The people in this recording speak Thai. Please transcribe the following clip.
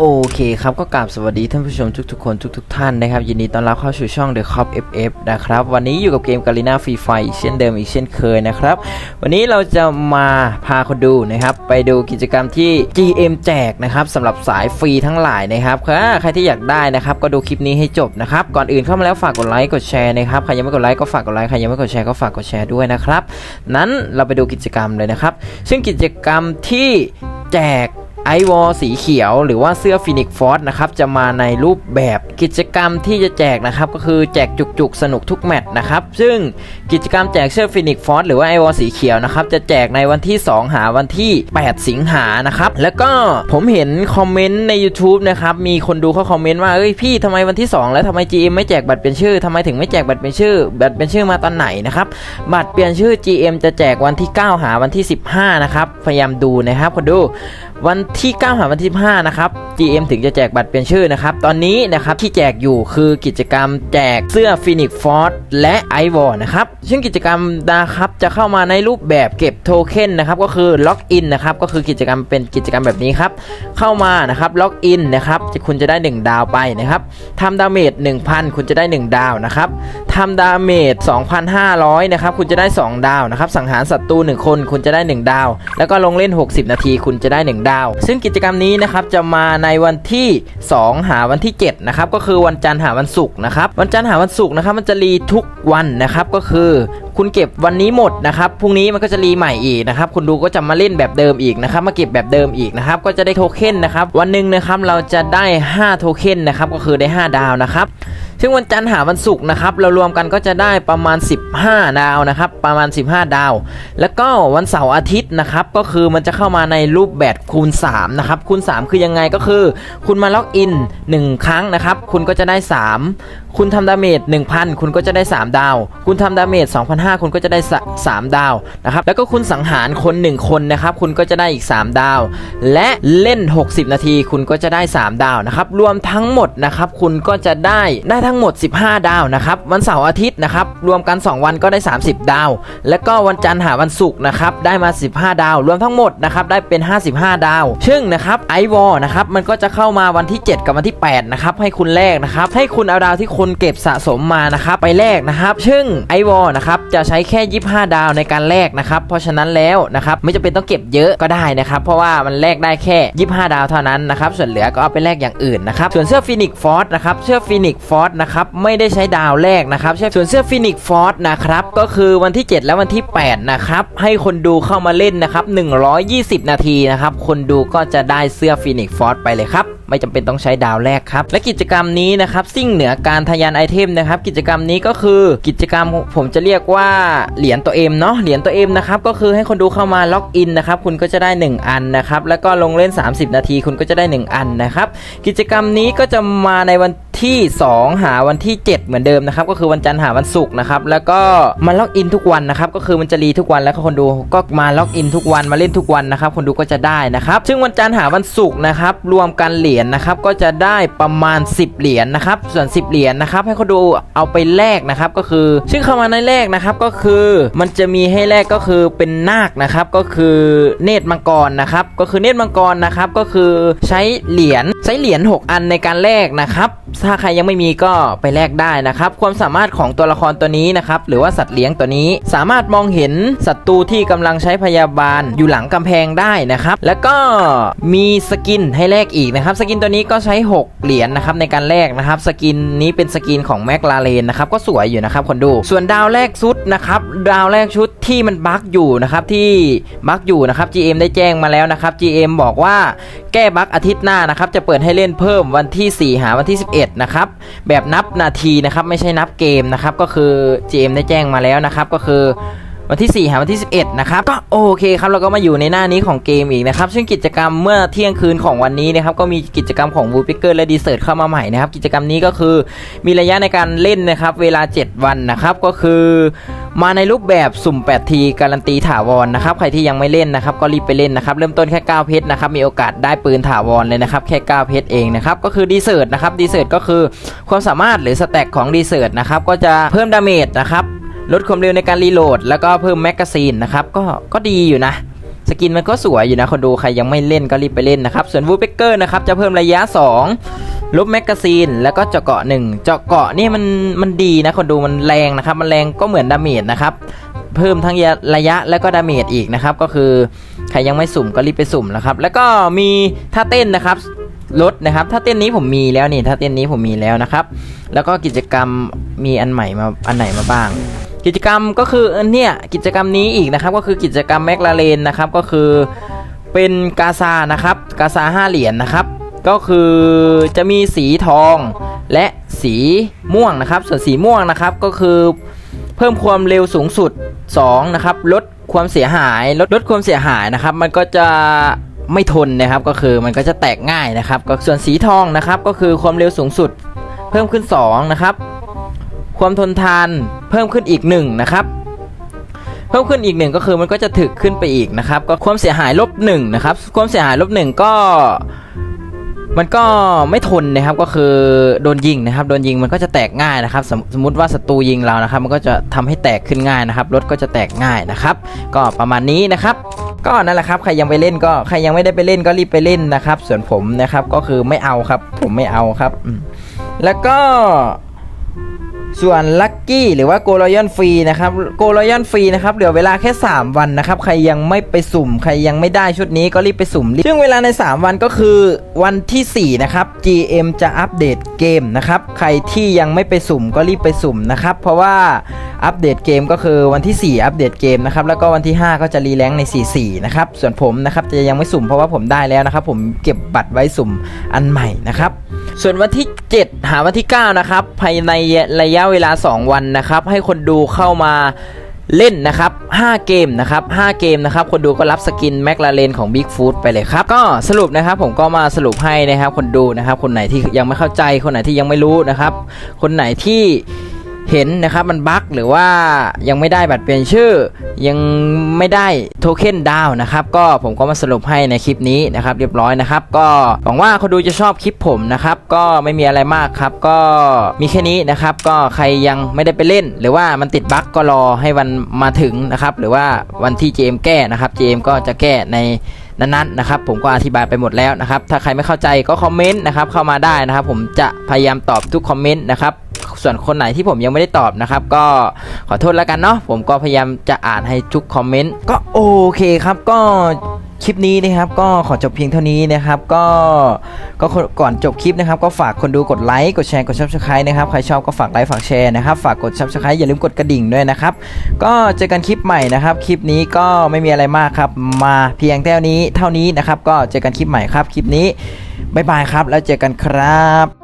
โอเคครับก็กราบสวัสดีท่านผู้ชมทุกๆคนทุกๆท่านนะครับ ยินดีต้อนรับเข้าสู่ช่อง The Cop FF นะครับ วันนี้อยู่กับเกม g a r i n a Free Fire เช่นเดิมอีกเช่นเคยนะครับ วันนี้เราจะมาพาคนดูนะครับ ไปดูกิจกรรมที่ GM แจกนะครับสำหรับสายฟรีทั้งหลายนะครับใครที่อยากได้นะครับ ก็ดูคลิปนี้ให้จบนะครับ ก่อนอื่นเข้ามาแล้วฝากกดไลค์กดแชร์นะครับใครยังไม่กดไลค์ก็ฝากกดไลค์ใครยังไม่กดแชร์ก็ฝากกดแชร์ด้วยนะครับนั้นเราไปดูกิจกรรมเลยนะครับ ซึ่งกิจกรรมที่แจก ไอวอลสีเขียวหรือว่าเสื้อฟินิกฟอร์นะครับจะมาในรูปแบบกิจกรรมที่จะแจกนะครับก็คือแจกจุกๆ สนุกทุกแมตช์นะครับซึ่งกิจกรรมแจกเสื้อฟินิกฟอร์หรือว่าไอวอลสีเขียวนะครับจะแจกในวันที่ 2 หาวันที่ 8 สิงหานะครับแล้วก็ผมเห็นคอมเมนต์ใน YouTube นะครับมีคนดูเขาคอมเมนต์ว่าเอ้ยพี่ทำไมวันที่ 2 แล้วทำไม GM ไม่แจกบัตรเป็นชื่อทำไมถึงไม่แจกบัตรเป็นชื่อบัตรเป็นชื่อมาตอนไหนนะครับบัตรเปลี่ยนชื่อ GM จะแจกวันที่ 9 หาวันที่ 15นะครับพยายามดูนะครับคนดู วันที่ 9 หาวันที่ 15 นะครับ GM ถึงจะแจกบัตรเปลี่ยนชื่อนะครับ ตอนนี้นะครับที่แจกอยู่คือกิจกรรมแจกเสื้อ Phoenix Force และ i v o r นะครับ ซึ่งกิจกรรมนะครับจะเข้ามาในรูปแบบเก็บโทเค็นนะครับก็คือล็อกอินนะครับก็คือกิจกรรมเป็นกิจกรรมแบบนี้ครับ เข้ามานะครับล็อกอินนะครับจะคุณจะได้ 1 ดาวไปนะครับทำดาเมจ1,000 คุณจะได้ 1 ดาวนะครับทำดาเมจ2,500นะครับคุณจะได้ 2 ดาวนะครับสังหารศัตรู1คนคุณจะได้ 1 ดาว แล้วก็ลงเล่น 60 นาทีคุณจะได้ 1 ดาว ซึ่งกิจกรรมนี้นะครับจะมาในในวันที่ 2 หาวันที่7นะครับก็คือวันจันทร์หาวันศุกร์นะครับวันจันทร์หาวันศุกร์นะครับมันจะรีทุกวันนะครับก็คือคุณเก็บวันนี้หมดนะครับพรุ่งนี้มันก็จะรีใหม่อีกนะครับคุณดูก็จะมาเล่นแบบเดิมอีกนะครับมาเก็บแบบเดิมอีกนะครับก็จะได้โทเค็นนะครับวันหนึ่งนะครับเราจะได้ 5 โทเค็นนะครับก็คือได้ 5 ดาวนะครับ ซึ่งวันจันทร์หาวันศุกร์นะครับเรารวมกันก็จะได้ประมาณ 15 ดาวนะครับประมาณ 15 ดาว แล้วก็วันเสาร์อาทิตย์นะครับก็คือมันจะเข้ามาในรูปแบบคูณ3นะครับคูณ 3 คือยังไงก็คือ คุณมาล็อกอิน 1 ครั้งนะครับคุณก็จะได้ 3 คุณทำดาเมจ1,000 คุณก็จะได้ 3 ดาว คุณทำดาเมจ2,500 คุณก็จะได้ 3 ดาวนะครับแล้วก็คุณสังหารคน 1 คนนะครับคุณก็จะได้อีก 3 ดาว และเล่น 60 นาที คุณก็จะได้ 3 ดาวนะครับรวมทั้งหมดนะครับคุณก็จะได้ได้ทั้งหมด 15 ดาวนะครับวันเสาร์อาทิตย์นะครับรวมกัน 2 วันก็ได้ 30 ดาว แล้วก็วันจันทร์หาวันศุกร์นะครับได้มา 15 ดาว รวมทั้งหมดนะครับได้เป็น 55 ดาว ซึ่งนะครับไอวอลนะครับมันก็จะเข้ามาวันที่ 7 กับวันที่8นะครับให้คุณแลกนะครับให้คุณเอาดาวที่คุณเก็บสะสมมานะครับไปแลกนะครับ ซึ่งไอวอลนะครับจะใช้แค่ 25 ดาวในการแลกนะครับเพราะฉะนั้นแล้วนะครับไม่จำเป็นต้องเก็บเยอะก็ได้นะครับเพราะว่ามันแลกได้แค่ 25 ดาวเท่านั้นนะครับส่วนเหลือก็เอาไปแลกอย่างอื่นนะครับส่วนเสื้อฟินิกฟอร์นะครับเสื้อฟินิกฟอร์นะครับไม่ได้ใช้ดาวแรกนะครับส่วนเสื้อฟินิกฟอร์นะครับก็คือวันที่ 7 และวันที่ 8 นะครับ ให้คนดูเข้ามาเล่นนะครับ 120 นาทีนะครับ คนดูก็จะได้เสื้อฟินิกฟอร์ไปเลยครับไม่จำเป็นต้องใช้ดาวแรกครับ และกิจกรรมนี้นะครับซิ่งเหนือการทะยานไอเทมนะครับ กิจกรรมนี้ก็คือกิจกรรมผมจะเรียกว่าเหรียญตัวเอ็มเนาะเหรียญตัวเอ็มนะครับก็คือให้คนดูเข้ามาล็อกอินนะครับคุณก็จะได้ 1 อันนะครับแล้วก็ลงเล่น 30 นาที คุณก็จะได้ 1 อันนะครับกิจกรรมนี้ก็จะมาในวัน ที่ 2 หาวันที่ 7 เหมือนเดิมนะครับก็คือวันจันทร์หาวันศุกร์นะครับแล้วก็มาล็อกอินทุกวันนะครับก็คือมันจะรีทุกวันแล้วก็คนดูก็มาล็อกอินทุกวันมาเล่นทุกวันนะครับคนดูก็จะได้นะครับซึ่งวันจันทร์หาวันศุกร์นะครับรวมกันเหรียญนะครับก็จะได้ประมาณ 10 เหรียญนะครับส่วน 10 เหรียญนะครับให้คนดูเอาไปแลกนะครับก็คือ ซึ่งเข้ามาในแรกนะครับก็คือมันจะมีให้แลกก็คือเป็นนาคนะครับก็คือเนตรมังกรนะครับก็คือเนตรมังกรนะครับก็คือใช้เหรียญ ช้เหรียญ 6 อันในการแลกนะครับ ถ้าใครยังไม่มีก็ไปแลกได้นะครับ ความสามารถของตัวละครตัวนี้นะครับ หรือว่าสัตว์เลี้ยงตัวนี้ สามารถมองเห็นศัตรูที่กำลังใช้พยาบาลอยู่หลังกำแพงได้นะครับ แล้วก็มีสกินให้แลกอีกนะครับ สกินตัวนี้ก็ใช้ 6 เหรียญนะครับในการแลกนะครับ สกินนี้เป็นสกินของแม็กลาเรนนะครับ ก็สวยอยู่นะครับคนดู ส่วนดาวแรกชุดนะครับ ดาวแรกชุดที่มันบั๊กอยู่นะครับ ที่บั๊กอยู่นะครับ GM ได้แจ้งมาแล้วนะครับ GM บอกว่าแก้บั๊กอาทิตย์หน้านะครับ จะเปิดให้เล่นเพิ่มวันที่ 4 หาวันที่ 11 นะครับ แบบนับนาทีนะครับ ไม่ใช่นับเกมนะครับ ก็คือ GM ได้แจ้งมาแล้วนะครับ ก็คือวันที่ 4 หาวันที่ 11 นะครับ ก็โอเคครับเราก็มาอยู่ในหน้านี้ของเกมอีกนะครับ ซึ่งกิจกรรมเมื่อเที่ยงคืนของวันนี้นะครับ ก็มีกิจกรรมของ w o o d p i c k e r และ d ีเซิร์เข้ามาใหม่นะครับ กิจกรรมนี้ก็คือมีระยะในการเล่นนะครับ เวลา 7 วันนะครับ ก็คือ มาในรูปแบบสุ่ม 8 ทีการันตีถาวรนะครับ ใครที่ยังไม่เล่นนะครับ ก็รีบไปเล่นนะครับ เริ่มต้นแค่ 9 เพชรนะครับ มีโอกาสได้ปืนถาวรเลยนะครับ แค่ 9 เพชรเองนะครับ ก็คือดีเซิร์นะครับ ดีเซิร์ก็คือความสามารถหรือสแต็กของดีเซิร์นะครับ ก็จะเพิ่มดาเมจนะครับ ลดความเร็วในการรีโหลด แล้วก็เพิ่มแมกกาซีนนะครับ ก็ ก็ดีอยู่นะ สกินมันก็สวยอยู่นะคนดูใครยังไม่เล่นก็รีบไปเล่นนะครับ ส่วนวูเบเกอร์นะครับจะเพิ่มระยะ 2 ลบแมกกาซีน แล้วก็เจาะเกาะ1เจาะเกาะนี่มันมันดีนะคนดูมันแรงนะครับ มันแรงก็เหมือนดาเมจนะครับเพิ่มทั้งระยะและก็ดาเมจอีกนะครับ ก็คือใครยังไม่สุ่มก็รีบไปสุ่มนะครับ แล้วก็มีท่าเต้นนะครับลดนะครับท่าเต้นนี้ผมมีแล้วนี่ท่าเต้นนี้ผมมีแล้วนะครับ แล้วก็กิจกรรมมีอันใหม่มาอันไหนมาบ้าง กิจกรรมก็คืออันเนี่ยกิจกรรมนี้อีกนะครับก็คือกิจกรรมแมกลาเรนนะครับก็คือเป็นกาซานะครับกาซาห้าเหรียญนะครับ ก็คือจะมีสีทองและสีม่วงนะครับ ส่วนสีม่วงนะครับก็คือเพิ่มความเร็วสูงสุด2นะครับลดความเสียหายลดลดความเสียหายนะครับ มันก็จะไม่ทนนะครับก็คือมันก็จะแตกง่ายนะครับ ก็ส่วนสีทองนะครับก็คือความเร็วสูงสุด เพิ่มขึ้น2นะครับความทนทาน เพิ่มขึ้นอีก1นะครับเพิ่มขึ้นอีกหนึ่งก็คือมันก็จะถึกขึ้นไปอีกนะครับก็ความเสียหายลบหนึ่งนะครับความเสียหายลบหนึ่งก็มันก็ไม่ทนนะครับก็คือโดนยิงนะครับโดนยิงมันก็จะแตกง่ายนะครับ สมสมมติว่าศัตรูยิงเรานะครับ มันก็จะทำให้แตกขึ้นง่ายนะครับรถก็จะแตกง่ายนะครับ ก็ประมาณนี้นะครับ ก็นั่นแหละครับใครยังไปเล่นก็ใครยังไม่ได้ไปเล่นก็รีบไปเล่นนะครับ ส่วนผมนะครับก็คือไม่เอาครับ ผมไม่เอาครับ แล้วก็ ส่วนลัคกี้หรือว่าโกลยอนฟรีนะครับโกลยอนฟรีนะครับเหลือเวลาแค่ 3 วันนะครับใครยังไม่ไปสุ่ม ใครยังไม่ได้ชุดนี้ก็รีบไปสุ่ม ซึ่งเวลาใน 3 วันก็คือวันที่ 4 นะครับ GM จะอัปเดตเกมนะครับใครที่ยังไม่ไปสุ่มก็รีบไปสุ่มนะครับเพราะว่าอัปเดตเกมก็คือวันที่ 4 อัปเดตเกมนะครับแล้วก็วันที่ 5 ก็จะรีแลงค์ใน 44 นะครับส่วนผมนะครับจะยังไม่สุ่มเพราะว่าผมได้แล้วนะครับผมเก็บบัตรไว้สุ่มอันใหม่นะครับ ส่วนวันที่ 7 หาวันที่ 9 นะครับ ภายในระยะเวลา 2 วันนะครับ ให้คนดูเข้ามาเล่นนะครับ 5 เกมนะครับ 5 เกมนะครับ คนดูก็รับสกินแมคลาเรนของ Big Food ไปเลยครับ ก็สรุปนะครับผมก็มาสรุปให้นะครับ คนดูนะครับ คนไหนที่ยังไม่เข้าใจ คนไหนที่ยังไม่รู้นะครับ คนไหนที่ เห็นนะครับมันบั๊กหรือว่ายังไม่ได้บัตรเปลี่ยนชื่อ ยังไม่ได้โทเค็นดาวนะครับก็ผมก็มาสรุปให้ในคลิปนี้นะครับเรียบร้อยนะครับ ก็หวังว่าคนดูจะชอบคลิปผมนะครับก็ไม่มีอะไรมากครับ ก็มีแค่นี้นะครับ ก็ใครยังไม่ได้ไปเล่น หรือว่ามันติดบั๊กก็รอให้วันมาถึงนะครับหรือว่าวันที่ JM แก้นะครับ JM ก็จะแก้ในนั้นๆนะครับผมก็อธิบายไปหมดแล้วนะครับ ถ้าใครไม่เข้าใจก็คอมเมนต์นะครับเข้ามาได้นะครับ ผมจะพยายามตอบทุกคอมเมนต์นะครับ ส่วนคนไหนที่ผมยังไม่ได้ตอบนะครับ ก็ขอโทษแล้วกันเนาะผมก็พยายามจะอ่านให้ทุกคอมเมนต์ก็โอเคครับก็คลิปนี้นะครับก็ขอจบเพียงเท่านี้นะครับ ก็ก็ก่อนจบคลิปนะครับ ก็ฝากคนดูกดไลค์กดแชร์กด subscribe นะครับใครชอบก็ฝากไลค์ฝากแชร์นะครับ ฝากกด subscribe อย่าลืมกดกระดิ่งด้วยนะครับ ก็เจอกันคลิปใหม่นะครับ คลิปนี้ก็ไม่มีอะไรมากครับ มาเพียงเท่านี้เท่านี้นะครับ ก็เจอกันคลิปใหม่ครับ คลิปนี้บ๊ายบายครับ แล้วเจอกันครับ